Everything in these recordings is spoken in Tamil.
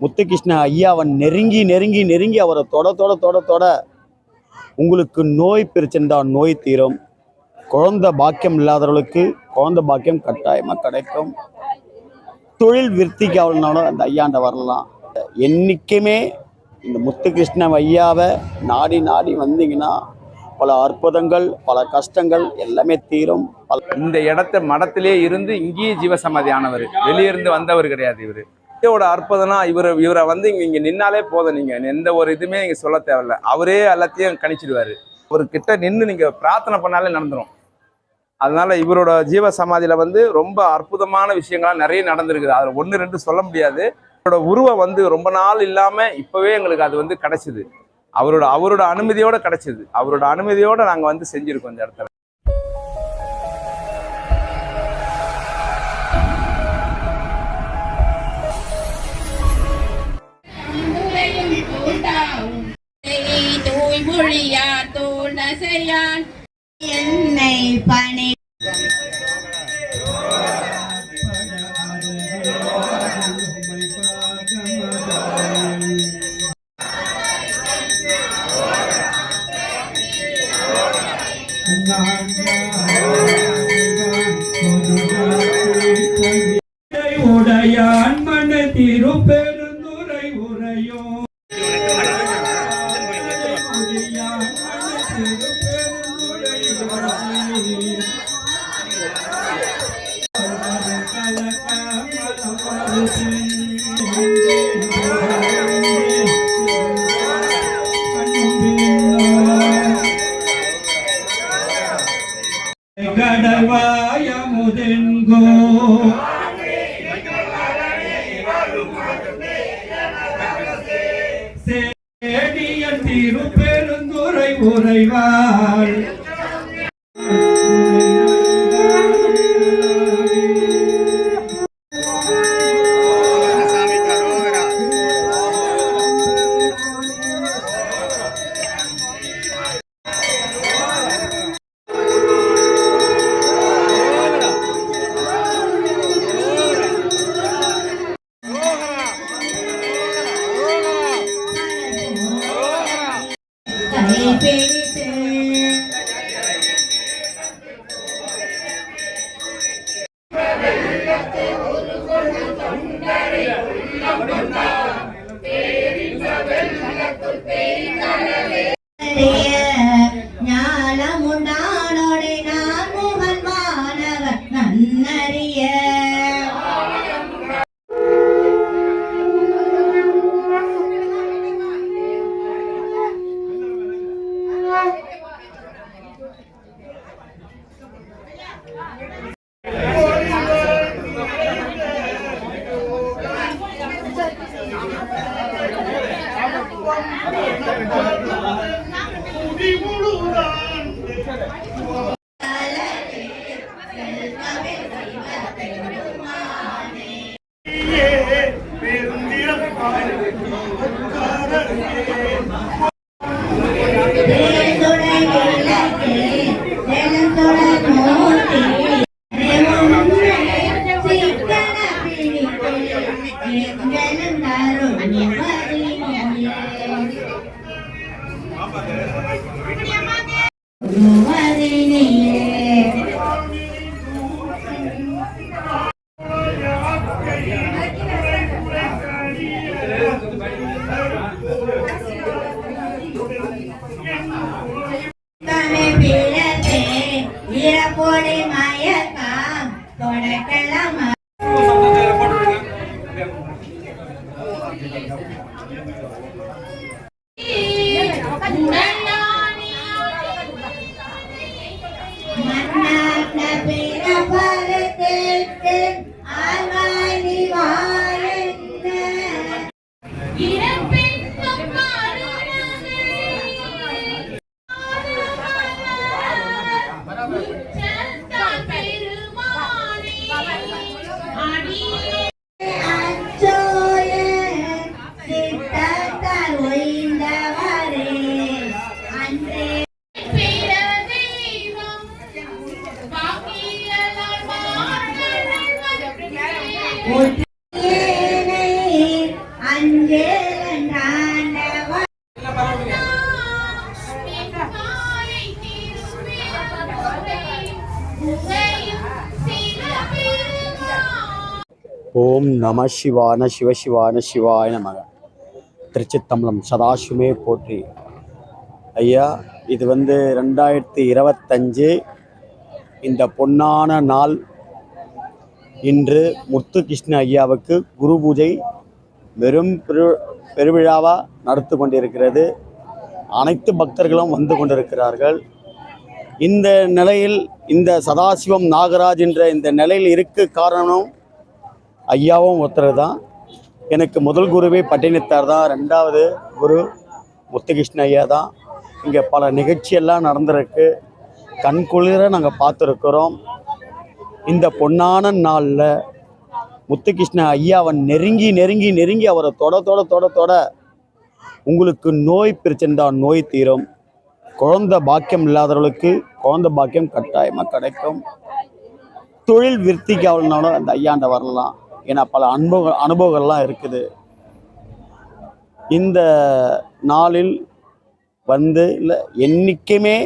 முத்துகிருஷ்ண ஐயாவை நெருங்கி நெருங்கி நெருங்கி அவரை தொட தொட தொட தொட. உங்களுக்கு நோய் பிரச்சனை நோய் தீரும். குழந்த பாக்கியம் இல்லாதவர்களுக்கு குழந்த பாக்கியம் கட்டாயமாக கிடைக்கும். தொழில் விருத்திக்கு அவள்னாலும் அந்த ஐயாண்ட வரலாம். என்றைக்குமே இந்த முத்துகிருஷ்ண ஐயாவை நாடி நாடி வந்தீங்கன்னா பல அற்புதங்கள் பல கஷ்டங்கள் எல்லாமே தீரும். பல இந்த இடத்த மடத்திலே இருந்து இங்கேயே ஜீவசமாதி ஆனவர். வெளியிருந்து வந்தவர் கிடையாது இவர். இதோட அற்புதனா இவர் இவரை வந்து இங்க இங்க நின்னாலே போதும் நீங்க. எந்த ஒரு இதுவுமே நீங்கள் சொல்ல தேவையில்ல. அவரே எல்லாத்தையும் கணிச்சிடுவாரு. அவர்கிட்ட நின்று நீங்க பிரார்த்தனை பண்ணாலே நடந்துடும் அதனால இவரோட ஜீவ சமாதியில வந்து ரொம்ப அற்புதமான விஷயங்கள்லாம் நிறைய நடந்திருக்குது. அதில் ஒன்று ரெண்டு சொல்ல முடியாது. அவரோட உருவம் வந்து ரொம்ப நாள் இல்லாம இப்பவே எங்களுக்கு அது வந்து கிடச்சிது. அவரோட அவரோட அனுமதியோட கிடச்சிது. அவரோட அனுமதியோட நாங்க வந்து செஞ்சிருக்கோம் இந்த இடத்துல. தோல் என்னை பணி 嗯。கை இறப்போடு ஓம் நம சிவான சிவசிவான சிவாய நமக. திருச்சித்தம்பலம் சதாசிவமே போற்றி. ஐயா இது வந்து ரெண்டாயிரத்தி இருபத்தஞ்சு இந்த பொன்னான நாள். இன்று முத்துகிருஷ்ண ஐயாவுக்கு குரு பூஜை வெறும் பெரு பெருவிழாவாக நடத்து கொண்டிருக்கிறது. அனைத்து பக்தர்களும் வந்து கொண்டிருக்கிறார்கள். இந்த நிலையில் இந்த சதாசிவம் நாகராஜ் என்ற இந்த நிலையில் இருக்க காரணம் ஐயாவும் ஒருத்தர் தான். எனக்கு முதல் குருவே பட்டினத்தார் தான். ரெண்டாவது குரு முத்துகிருஷ்ண ஐயா தான். இங்கே பல நிகழ்ச்சியெல்லாம் நடந்திருக்கு. கண் குளிர நாங்கள் பார்த்துருக்குறோம். இந்த பொன்னான நாளில் முத்துகிருஷ்ண ஐயாவை நெருங்கி நெருங்கி நெருங்கி அவரை தொட தொட தொட தொட உங்களுக்கு நோய் பிரச்சனை நோய் தீரும். குழந்த பாக்கியம் இல்லாதவர்களுக்கு குழந்த பாக்கியம் கட்டாயமாக கிடைக்கும். தொழில் விருத்திக்கு அவள்னாலும் அந்த ஐயாண்ட வரலாம். ஏன்னா பல அனுபவ அனுபவங்கள்லாம் இருக்குது. இந்த நாளில் வந்து இல்லை என்றைக்குமே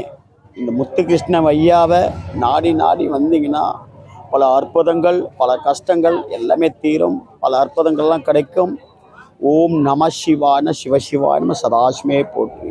இந்த முத்துகிருஷ்ண ஐயாவை நாடி நாடி வந்தீங்கன்னா பல அற்புதங்கள் பல கஷ்டங்கள் எல்லாமே தீரும். பல அற்புதங்கள்லாம் கிடைக்கும். ஓம் நம சிவான சிவசிவான சதாசிமே போற்றி.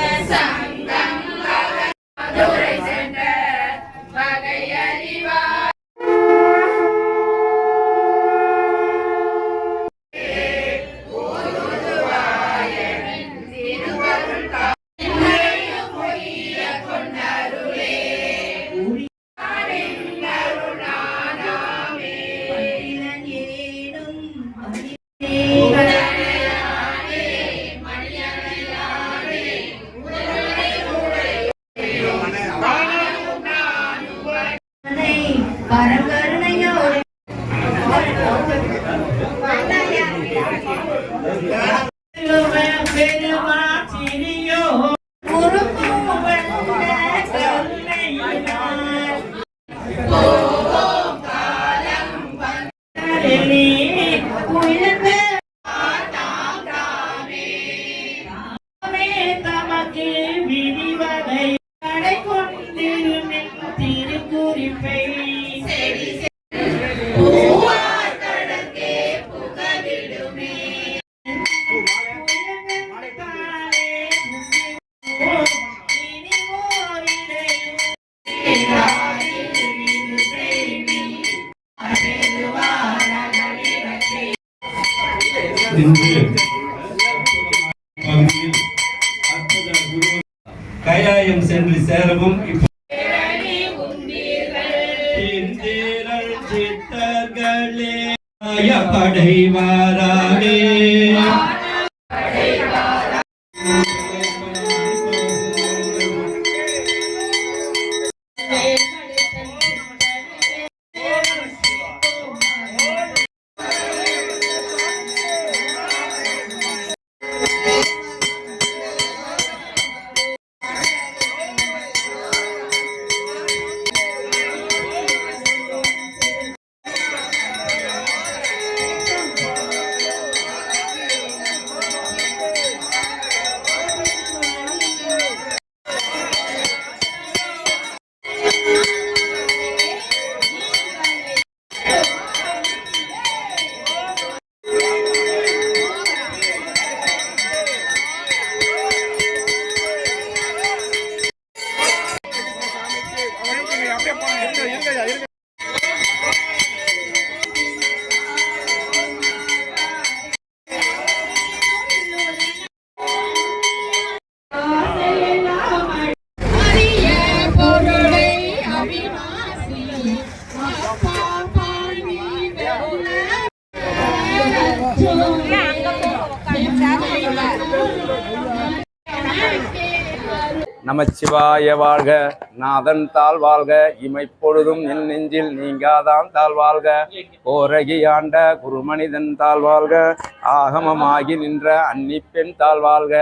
அற்புத குரு கைலாயம் சென்று சேரவும் படைவாரானே நமச்சிவாய வாழ்க. நாதன் தாழ் வாழ்க. இமைப்பொழுதும் என் நெஞ்சில் நீங்காதான் தாழ் வாழ்க. ஓரகி ஆண்ட குருமனிதன் தாழ் வாழ்க. ஆகமமாகி நின்ற அன்னி பெண் தாழ் வாழ்க.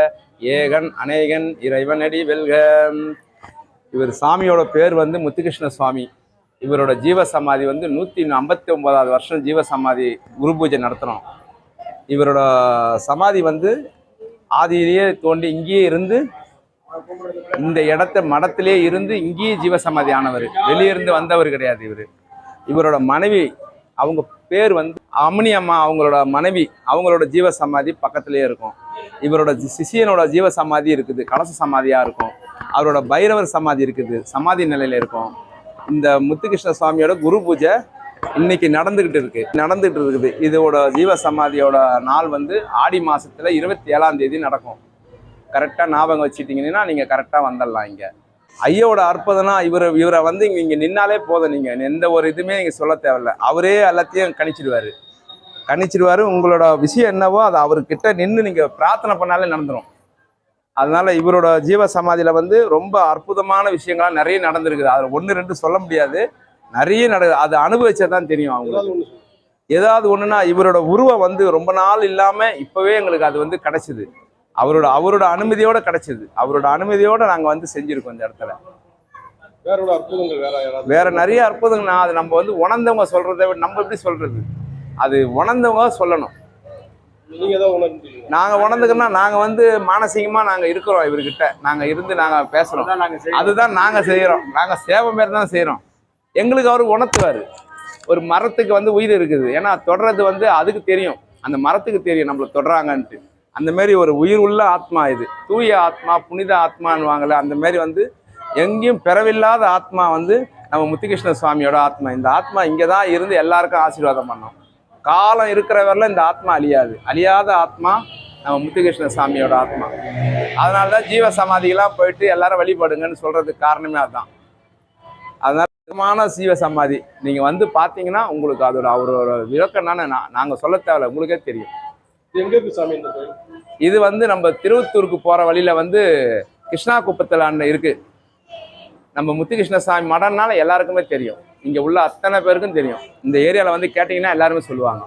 ஏகன் அநேகன் இறைவனடி வெல்க. இவர் சாமியோட பேர் வந்து முத்துகிருஷ்ண சுவாமி இவரோட ஜீவ சமாதி வந்து நூற்றி ஐம்பத்தி ஒன்பதாவது வருஷம் ஜீவ சமாதி குரு பூஜை நடத்துகிறோம் இவரோட சமாதி வந்து ஆதியிலேயே தோண்டி இங்கேயே இருந்து இந்த இடத்த மடத்திலே இருந்து இங்கேயே ஜீவசமாதி ஆனவர். வெளியிருந்து வந்தவர் கிடையாது இவர். இவரோட மனைவி அவங்க பேர் வந்து அம்னி அம்மா அவங்களோட மனைவி அவங்களோட ஜீவ சமாதி பக்கத்திலே இருக்கும். இவரோட சி- சிஷியனோட ஜீவ சமாதி இருக்குது கலச சமாதியாக இருக்கும். அவரோட பைரவர் சமாதி இருக்குது சமாதி நிலையில் இருக்கும். இந்த முத்துகிருஷ்ண சுவாமியோட குரு பூஜை இன்னைக்கு நடந்துகிட்டு இருக்கு. நடந்துகிட்டு இருக்குது. இதோட ஜீவசமாதியோட நாள் வந்து ஆடி மாசத்துல இருபத்தி ஏழாம் தேதி நடக்கும். கரெக்டாக ஞாபகம் வச்சுட்டீங்கன்னா நீங்கள் கரெக்டாக வந்துடலாம் இங்கே. ஐயோட அற்புதம்னா இவர் இவரை வந்து இங்கே இங்கே நின்னாலே போதும் நீங்கள் எந்த ஒரு இதுவுமே நீங்கள் சொல்ல தேவையில்ல. அவரே எல்லாத்தையும் கணிச்சிடுவார். கணிச்சிடுவார். உங்களோட விஷயம் என்னவோ அதை அவர்கிட்ட நின்று நீங்கள் பிரார்த்தனை பண்ணாலே நடந்துடும் அதனால இவரோட ஜீவ சமாதியில் வந்து ரொம்ப அற்புதமான விஷயங்கள்லாம் நிறைய நடந்திருக்குது. அதில் ஒன்று ரெண்டு சொல்ல முடியாது. நிறைய நட அது அனுபவிச்சா தான் தெரியும் அவங்களுக்கு. ஏதாவது ஒன்றுனா இவரோட உருவம் வந்து ரொம்ப நாள் இல்லாமல் இப்போவே எங்களுக்கு அது வந்து கிடைச்சிது. அவரோட அவரோட அனுமதியோட கிடைச்சது. அவரோட அனுமதியோட நாங்கள் வந்து செஞ்சுருக்கோம் இந்த இடத்துல. அற்புதங்கள் வேற நிறைய அற்புதங்கள்னா அது நம்ம வந்து உணர்ந்தவங்க சொல்றதை விட நம்ம எப்படி சொல்றது? அது உணர்ந்தவங்க சொல்லணும். நீங்க நாங்க உணர்ந்துக்கன்னா நாங்க வந்து மானசீகமா நாங்க இருக்கிறோம் இவர்கிட்ட. நாங்க இருந்து நாங்க பேசுறோம். அதுதான் நாங்க செய்யறோம். நாங்க சேவை மாரி தான் செய்யறோம். எங்களுக்கு அவர் உணர்த்துவாரு. ஒரு மரத்துக்கு வந்து உயிர் இருக்குது. ஏன்னா தொடர்றது வந்து அதுக்கு தெரியும். அந்த மரத்துக்கு தெரியும் நம்மள தொடறாங்கன்ட்டு. அந்த மாதிரி ஒரு உயிர் உள்ள ஆத்மா இது. தூய ஆத்மா புனித ஆத்மான்னுவாங்கல்ல அந்த மாதிரி வந்து எங்கேயும் பிறவில்லாத ஆத்மா வந்து நம்ம முத்துகிருஷ்ண சுவாமியோட ஆத்மா. இந்த ஆத்மா இங்கே தான் இருந்து எல்லாருக்கும் ஆசீர்வாதம் பண்ணோம். காலம் இருக்கிற வரல இந்த ஆத்மா அழியாது. அழியாத ஆத்மா நம்ம முத்துகிருஷ்ண சாமியோட ஆத்மா. அதனால தான் ஜீவ சமாதிகளாக போயிட்டு எல்லாரும் வழிபடுங்கன்னு சொல்கிறதுக்கு காரணமே அதுதான் அதனால சுத்தமான ஜீவ சமாதி நீங்கள் வந்து பார்த்தீங்கன்னா உங்களுக்கு அதோட அவரோட விளக்கம் என்னன்னு நான் நாங்கள் சொல்ல தேவையில்ல. உங்களுக்கே தெரியும். இது எங்க இருக்கு சாமி இந்த கோயில்? இது வந்து நம்ம திருவத்தூருக்கு போற வழியில வந்து கிருஷ்ணா குப்பத்தில் அண்ணன் இருக்கு. நம்ம முத்துகிருஷ்ணசாமி மடம்னால எல்லாருக்குமே தெரியும். இங்க உள்ள அத்தனை பேருக்கும் தெரியும். இந்த ஏரியால வந்து கேட்டீங்கன்னா எல்லாருமே சொல்லுவாங்க.